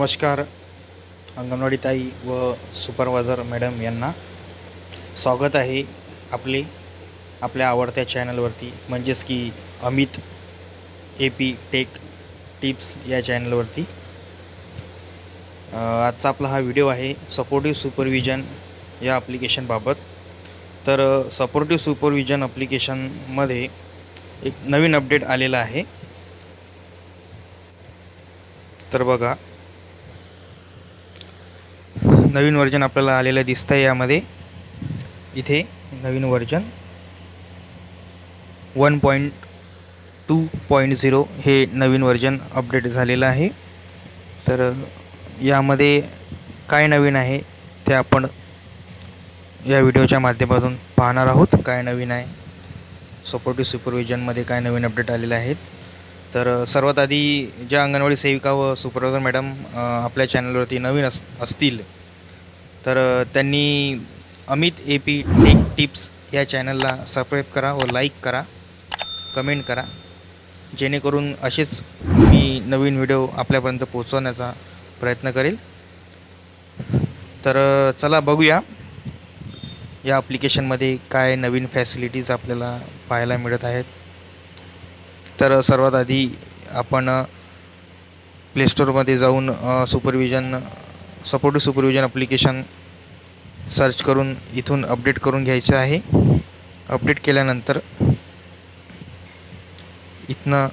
नमस्कार अंगणवाडी ताई व सुपरवायझर मॅडम यांना स्वागत आहे आपले आपल्या आवडत्या चॅनलवरती. म्हणजेच की Amit A P tech tips या चॅनलवरती. आजचा आपला हा व्हिडिओ आहे सपोर्टिव्ह सुपरविजन या ॲप्लिकेशनबाबत तर सपोर्टिव्ह सुपरविजन ॲप्लिकेशनमध्ये एक नवीन अपडेट आलेला आहे. तर बघा नवीन वर्जन आपल्याला आलेलं दिसतं आहे यामध्ये. इथे नवीन version. One point two point zero हे नवीन वर्जन अपडेट झालेलं आहे. तर यामध्ये काय नवीन आहे ते आपण या व्हिडिओच्या माध्यमातून पाहणार आहोत. काय नवीन आहे? सपोर्टिव्ह सुपरविजनमध्ये काय नवीन अपडेट आलेले आहेत? तर सर्वात आधी ज्या अंगणवाडी सेविका व सुपरवायझर मॅडम आपल्या चॅनलवरती नवीन अस असतील तर त्यांनी Amit A P tech tips या चॅनलला सबस्क्राईब करा व लाईक करा कमेंट करा. जेणेकरून असेच मी नवीन व्हिडिओ आपल्यापर्यंत पोहोचवण्याचा प्रयत्न करेल. तर चला बघूया या ॲप्लिकेशनमध्ये काय नवीन फॅसिलिटीज आपल्याला पाहायला मिळत आहेत. तर सर्वात आधी आपण प्लेस्टोरमध्ये जाऊन supervision supportive supervision application search करून इथून अपडेट करून घ्यायचं आहे. अपडेट केल्यानंतर इथनं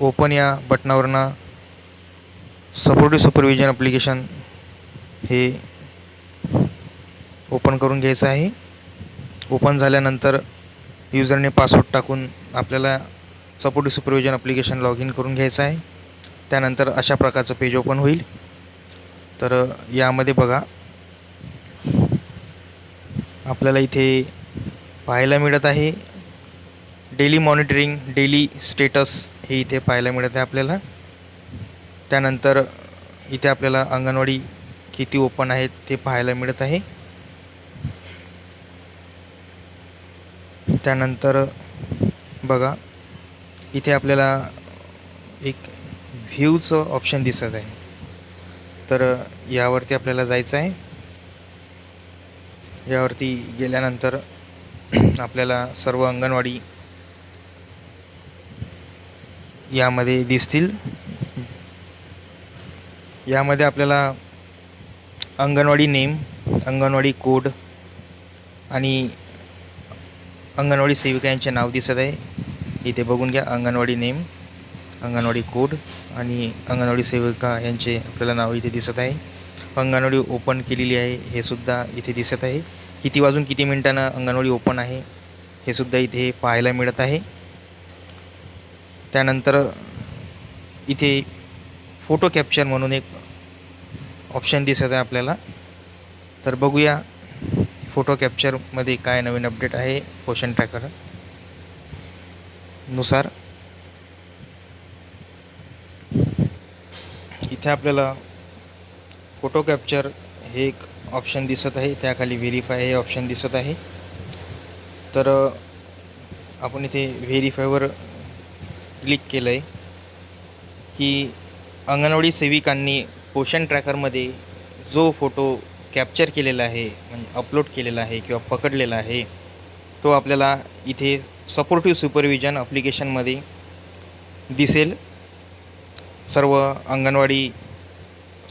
ओपन या बटनावरनं सपोर्टिव्ह सुपरविजन ॲप्लिकेशन हे ओपन करून घ्यायचं आहे. ओपन झाल्यानंतर युजरने पासवर्ड टाकून आपल्याला supportive supervision application log in करून घ्यायचं आहे. त्यानंतर अशा प्रकारचं पेज ओपन होईल. तर यामध्ये बघा. आपल्याला इथे पाहायला मिळत आहे. डेली मॉनिटरिंग डेली स्टेटस हे इथे पाहायला मिळत आहे आपल्याला. त्यानंतर इथे आपल्याला अंगणवाडी किती ओपन आहेत ते पाहायला मिळत आहे. त्यानंतर बघा. इथे आपल्याला एक व्ह्यूचं ऑप्शन दिसत आहे. तर यावरती आपल्याला जायचं आहे. यावरती गेल्यानंतर आपल्याला सर्व अंगणवाडी यामध्ये दिसतील. यामध्ये आपल्याला अंगणवाडी नेम अंगणवाडी कोड आणि अंगणवाडी सेविका यांचे नाव दिसत आहे. इथे बघून घ्या अंगणवाडी नेम. अंगणवाडी कोड आणि अंगणवाडी सेविका यांचे आपल्याला नाव इथे दिसत आहे. अंगणवाडी ओपन केलेली आहे हे सुद्धा इथे दिसत आहे. किती वाजून किती मिनटानं अंगणवाडी ओपन आहे हे सुद्धा इथे पाहायला मिळत आहे. त्यानंतर इथे फोटो कॅप्चर म्हणून एक ऑप्शन दिसत आहे आपल्याला. तर बघूया फोटो कॅप्चरमध्ये काय नवीन अपडेट आहे पोषण ट्रॅकरनुसार. इथे आपल्याला फोटो कॅप्चर हे एक ऑप्शन दिसत आहे. त्याखाली व्हेरीफाय हे ऑप्शन दिसत आहे. तर आपण इथे व्हेरीफायवर क्लिक केलं आहे की अंगणवाडी सेविकांनी पोषण ट्रॅकरमध्ये जो फोटो कॅप्चर केलेला आहे म्हणजे अपलोड केलेला आहे किंवा पकडलेला आहे तो आपल्याला इथे सपोर्टिव्ह सुपरविजन ॲप्लिकेशनमध्ये दिसेल. सर्व अंगणवाडी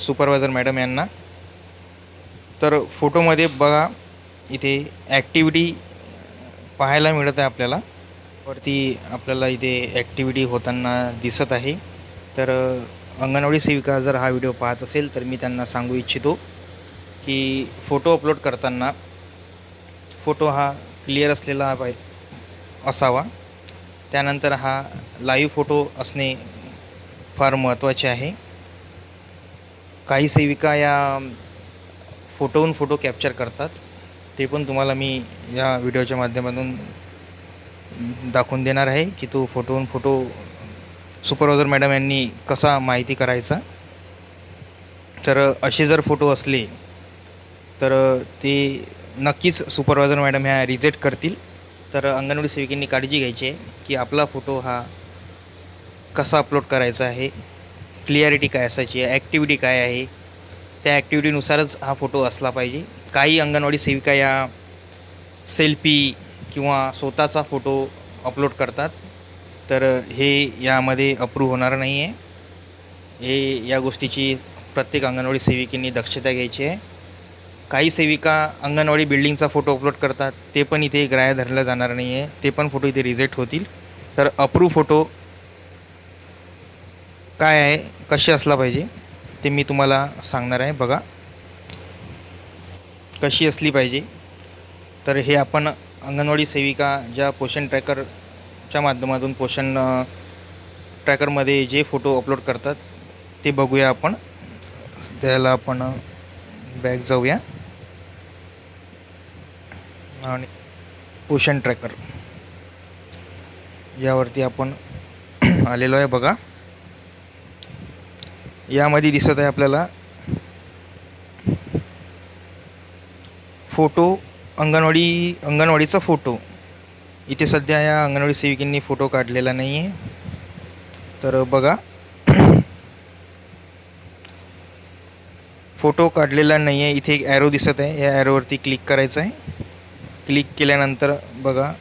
सुपरवायझर मॅडम यांना. तर फोटोमध्ये बघा इथे ॲक्टिव्हिटी पाहायला मिळत आहे आपल्याला. वरती आपल्याला इथे ॲक्टिव्हिटी होताना दिसत आहे. तर अंगणवाडी सेविका जर हा व्हिडिओ पाहत असेल तर मी त्यांना सांगू इच्छितो की फोटो अपलोड करताना फोटो हा क्लिअर असलेला असावा. त्यानंतर हा लाईव्ह फोटो असणे फार महत्त्वाचे आहे. काही सेविका या फोटोहून फोटो कॅप्चर करतात. ते पण तुम्हाला मी या व्हिडिओच्या माध्यमातून दाखवून देणार आहे की तो फोटोहून फोटो सुपरवायझर मॅडम यांनी कसा माहिती करायचा. तर असे जर फोटो असले तर ते नक्कीच सुपरवायझर मॅडम ह्या रिजेक्ट करतील. तर अंगणवाडी सेविकांनी काळजी घ्यायची आहे की आपला फोटो हा कसा अपलोड करायचा आहे क्लिअरिटी काय असायची आहे ॲक्टिव्हिटी काय आहे त्या ॲक्टिव्हिटीनुसारच हा फोटो असला पाहिजे. काही अंगणवाडी सेविका या सेल्फी किंवा स्वतःचा फोटो अपलोड करतात तर हे यामध्ये अप्रूव्ह होणार नाही आहे हे या गोष्टीची प्रत्येक अंगणवाडी सेविकेने दक्षता घ्यायची आहे. काही सेविका अंगणवाडी बिल्डिंगचा फोटो अपलोड करतात ते पण इथे ग्राह्य धरलं जाणार नाही आहे ते पण फोटो इथे रिजेक्ट होतील. तर अप्रूव्ह फोटो काय आहे कसे असला पाहिजे ते मी तुम्हाला सांगणार आहे. बघा. कशी असली पाहिजे. तर हे आपण अंगणवाडी सेविका ज्या पोषण ट्रॅकरच्या माध्यमातून पोषण ट्रॅकरमध्ये जे फोटो अपलोड करतात ते बघूया आपण. त्याला आपण बॅग जाऊया. आणि पोषण ट्रॅकर. यावरती आपण आलेलो आहे बघा. यामध्ये दिसत आहे आपल्याला फोटो अंगणवाडी अंगणवाडीचा फोटो. इथे सध्या या अंगणवाडी सेविकेंनी फोटो काढलेला नाही आहे तर बघा. फोटो काढलेला नाही आहे इथे एक ॲरो दिसत आहे. या ॲरोवरती क्लिक करायचं आहे क्लिक केल्यानंतर बघा.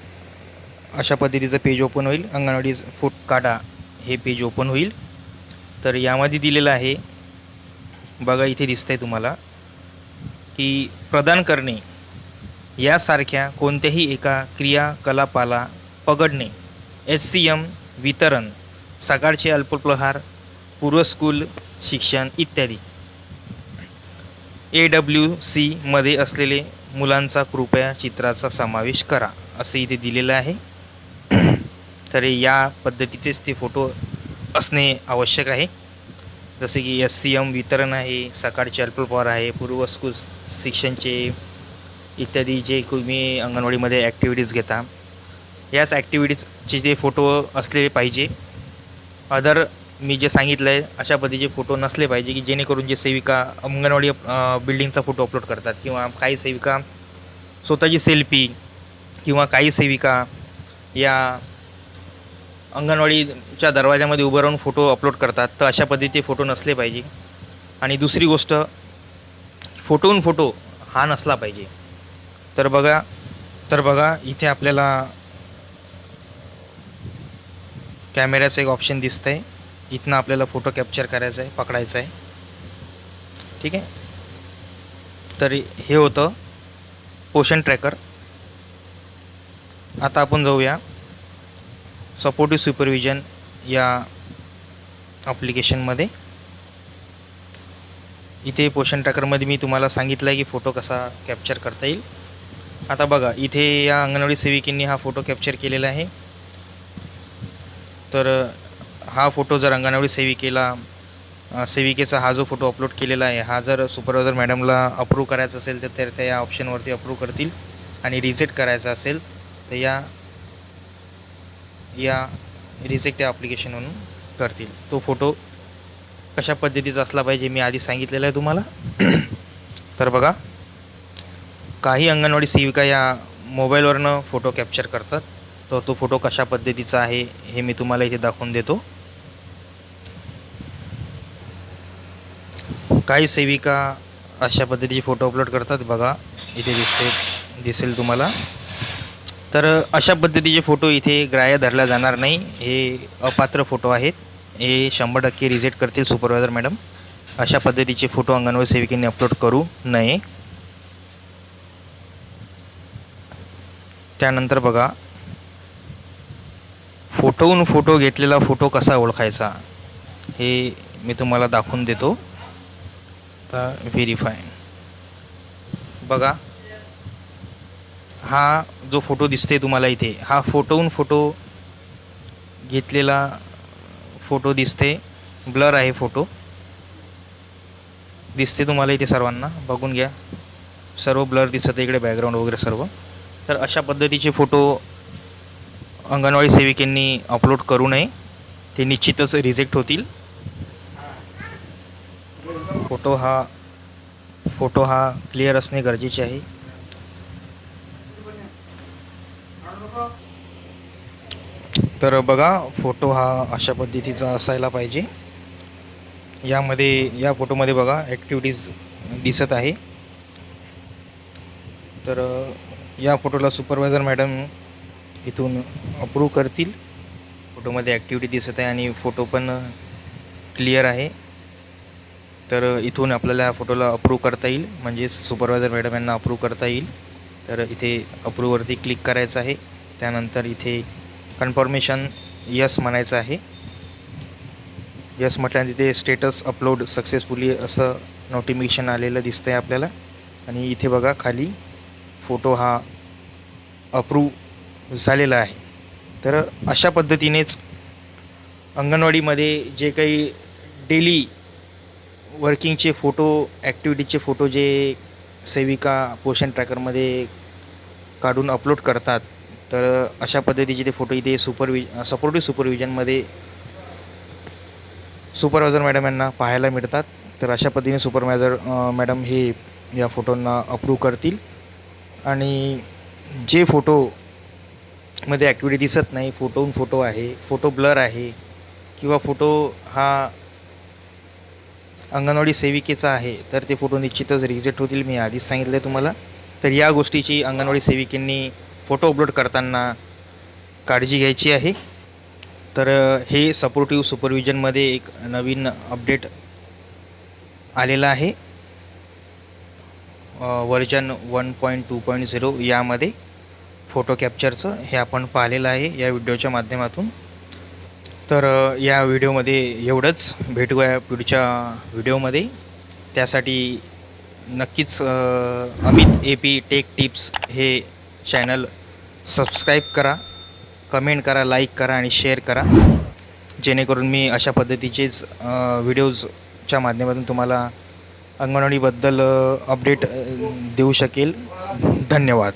अशा पद्धतीचं पेज ओपन होईल. अंगणवाडी फोट काढा. हे पेज ओपन होईल. तर यामध्ये दिलेलं आहे. बघा इथे दिसतंय तुम्हाला की प्रदान करणे यासारख्या कोणत्याही एका क्रियाकलापाला पगडणे एस सी एम वितरण सकाळचे अल्पप्रहार पूर्वस्कूल शिक्षण इत्यादी. ए डब्ल्यू सीमध्ये असलेले मुलांचा कृपया चित्राचा समावेश करा असं इथे दिलेलं आहे. तर या पद्धतीचेच ते फोटो असणे आवश्यक आहे. जसे की एस सी एम वितरण आहे सकाळचे अल्पोपहार आहे पूर्व स्कूल शिक्षणचे इत्यादी जे तुम्ही अंगणवाडीमध्ये ॲक्टिव्हिटीज घेता. याच ॲक्टिव्हिटीजचे जे फोटो असलेले पाहिजे. अदर मी जे सांगितलं आहे अशा पद्धतीचे फोटो नसले पाहिजे की जेणेकरून जे सेविका अंगणवाडी बिल्डिंगचा फोटो अपलोड करतात किंवा काही सेविका स्वतःची सेल्फी किंवा काही सेविका या अंगणवाडीच्या दरवाजामध्ये उभं राहून फोटो अपलोड करतात तर अशा पद्धतीचे फोटो नसले पाहिजे. आणि दुसरी गोष्ट फोटोहून फोटो हा नसला पाहिजे. तर बघा तर बघा इथे आपल्याला कॅमेऱ्याचं एक ऑप्शन दिसतं आहे इथनं आपल्याला फोटो कॅप्चर करायचा आहे पकडायचा आहे ठीक आहे? तर हे होतं पोषण ट्रॅकर आता आपण जाऊया. सपोर्टिव्ह सुपरविजन या ॲप्लिकेशनमध्ये इथे पोषण ट्रॅकरमध्ये मी तुम्हाला सांगितलं आहे की फोटो कसा कॅप्चर करता येईल. आता बघा इथे या अंगणवाडी सेविकेंनी हा फोटो कॅप्चर केलेला आहे. तर हा फोटो जर अंगणवाडी सेविकेला सेविकेचा हा जो फोटो अपलोड केलेला आहे हा जर सुपरवायझर मॅडमला अप्रूव्ह करायचा असेल तर त्या त्या या ऑप्शनवरती अप्रूव्ह करतील आणि रिजेक्ट करायचा असेल तर या या रिजेक्ट या ॲप्लिकेशनवरून करतील. तो फोटो कशा पद्धतीचा असला पाहिजे मी आधी सांगितलेलं आहे तुम्हाला. तर बघा काही अंगणवाडी सेविका या मोबाईलवरनं फोटो कॅप्चर करतात. तर तो फोटो कशा पद्धतीचा आहे हे मी तुम्हाला इथे दाखवून देतो. काही सेविका अशा पद्धतीचे फोटो अपलोड करतात. बघा इथे दिसते दिसेल तुम्हाला. तर अशा पद्धतीचे फोटो इथे ग्राह्य धरला जाणार नाही. हे अपात्र फोटो आहेत. हे शंभर टक्के रिजेक्ट करतील सुपरवायझर मॅडम. अशा पद्धतीचे फोटो अंगणवाडी सेविकेने अपलोड करू नये. त्यानंतर बघा फोटोहून फोटो घेतलेला फोटो कसा ओळखायचा हे मी तुम्हाला दाखवून देतो. व्हेरीफाय बघा हा जो फोटो दिसते तुम्हाला इथे हा फोटोहून फोटो घेतलेला फोटो दिसते ब्लर आहे फोटो. दिसते तुम्हाला इथे सर्वांना. बघून घ्या. सर्व ब्लर दिसत इकडे बॅकग्राऊंड वगैरे सर्व. तर अशा पद्धतीचे फोटो अंगणवाडी सेविकेंनी अपलोड करू नये. ते निश्चितच रिजेक्ट होतील. फोटो हा फोटो हा क्लिअर असणे गरजेचे आहे. तर बघा फोटो हा अशा पद्धतीचा असायला पाहिजे. यामध्ये या फोटोमध्ये बघा ॲक्टिव्हिटीज दिसत आहे. तर या फोटोला सुपरवायझर मॅडम इथून अप्रूव्ह करतील. फोटोमध्ये ॲक्टिव्हिटी दिसत आहे आणि फोटो पण क्लिअर आहे. तर इथून आपल्याला या फोटोला अप्रूव्ह करता येईल. म्हणजे सुपरवायझर मॅडम यांना अप्रूव्ह करता येईल. तर इथे अप्रूव्हवरती क्लिक करायचं आहे. त्यानंतर इथे कन्फर्मेशन यस म्हणायचं आहे. यस म्हटल्यानंतर तिथे स्टेटस अपलोड सक्सेसफुली असं नोटिफिकेशन आलेलं दिसतं आहे आपल्याला. आणि इथे बघा खाली फोटो हा अप्रूव्ह झालेला आहे. तर अशा पद्धतीनेच अंगणवाडीमध्ये जे काही डेली वर्किंगचे फोटो ॲक्टिव्हिटीचे फोटो जे सेविका पोषण ट्रॅकरमध्ये काढून अपलोड करतात तर अशा पद्धतीचे ते फोटो इथे सुपरवि सपोर्टिव्ह सुपरविजनमध्ये सुपरवायझर मॅडम यांना पाहायला मिळतात. तर अशा पद्धतीने सुपरवायझर मॅडम हे या फोटोंना अप्रूव्ह करतील. आणि जे फोटो मध्ये ॲक्टिव्हिटी दिसत नाही फोटोहून फोटो आहे फोटो ब्लर आहे किंवा फोटो हा अंगणवाडी सेविकेचा आहे तर ते फोटो निश्चितच रिजेक्ट होतील मी आधीच सांगितलं आहे तुम्हाला. तर या गोष्टीची अंगणवाडी सेविकेंनी फोटो अपलोड करताना काळजी घ्यायची आहे. तर हे सपोर्टिव्ह सुपरविजनमध्ये एक नवीन अपडेट आलेलं आहे. Version one point two point zero यामध्ये फोटो कॅप्चरचं हे आपण पाहिलेलं आहे या व्हिडिओच्या माध्यमातून. तर या व्हिडिओमध्ये एवढंच. भेटूया पुढच्या व्हिडिओमध्ये त्यासाठी नक्कीच Amit A P tech tips हे चॅनल सबस्क्राईब करा कमेंट करा लाईक करा आणि शेअर करा. जेणेकरून मी अशा पद्धतीचेच व्हिडिओजच्या माध्यमातून तुम्हाला अंगणवाडीबद्दल अपडेट देऊ शकेल. धन्यवाद.